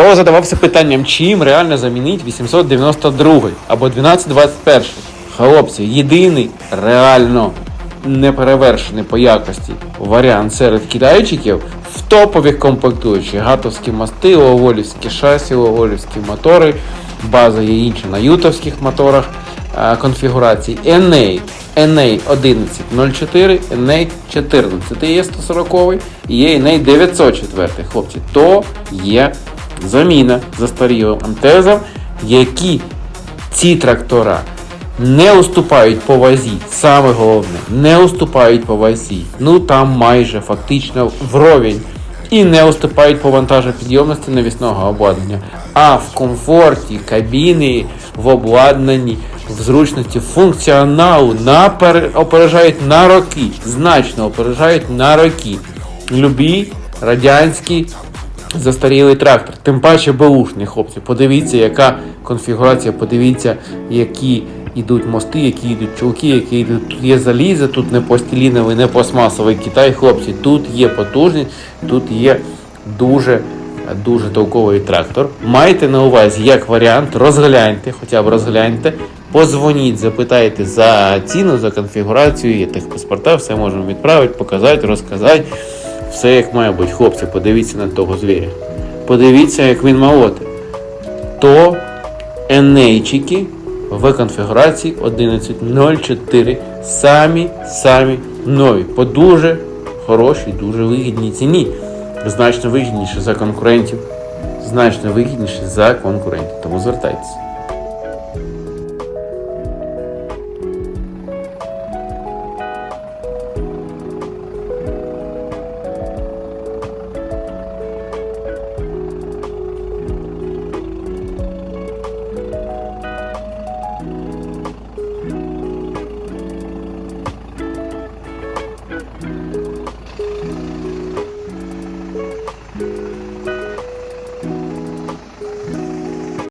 Хто задавався питанням, чим реально замінить 892 або 1221? Хлопці, єдиний реально неперевершений по якості варіант серед китайчиків в топових комплектуючих гатовські мости, ловолівські шасі, ловолівські мотори, база є інша на ютовських моторах конфігурацій NA, NA 1104, NA 14 є 140 і є NA 904. Хлопці, то є заміна застарілим МТЗам, які ці трактора не уступають по вазі. Саме головне, не уступають по вазі. Ну там майже фактично вровень. І не уступають по вантажопідйомності навісного обладнання. А в комфорті кабіни, в обладнанні, в зручності функціоналу напер... опережають на роки. Значно опережають на роки. Любі радянські застарілий трактор. Тим паче беушний, хлопці. Подивіться, яка конфігурація, подивіться, які йдуть мости, які йдуть чулки, які йдуть. Тут є залізо, тут не пластиліновий, не пластмасовий Китай, хлопці. Тут є потужність, тут є дуже. Дуже толковий трактор. Майте на увазі як варіант, розгляньте, хоча б розгляньте, позвоніть, запитайте за ціну, за конфігурацію, є техпаспорта, все можемо відправити, показати, розказати. Все як має бути, хлопці, подивіться на того звіря. Подивіться, як він молоти. То енейчики в конфігурації 11.04 самі самі нові. По дуже хорошій, дуже вигідній ціні. Значно вигідніше за конкурентів. Значно вигідніше за конкурентів. Тому звертайтеся.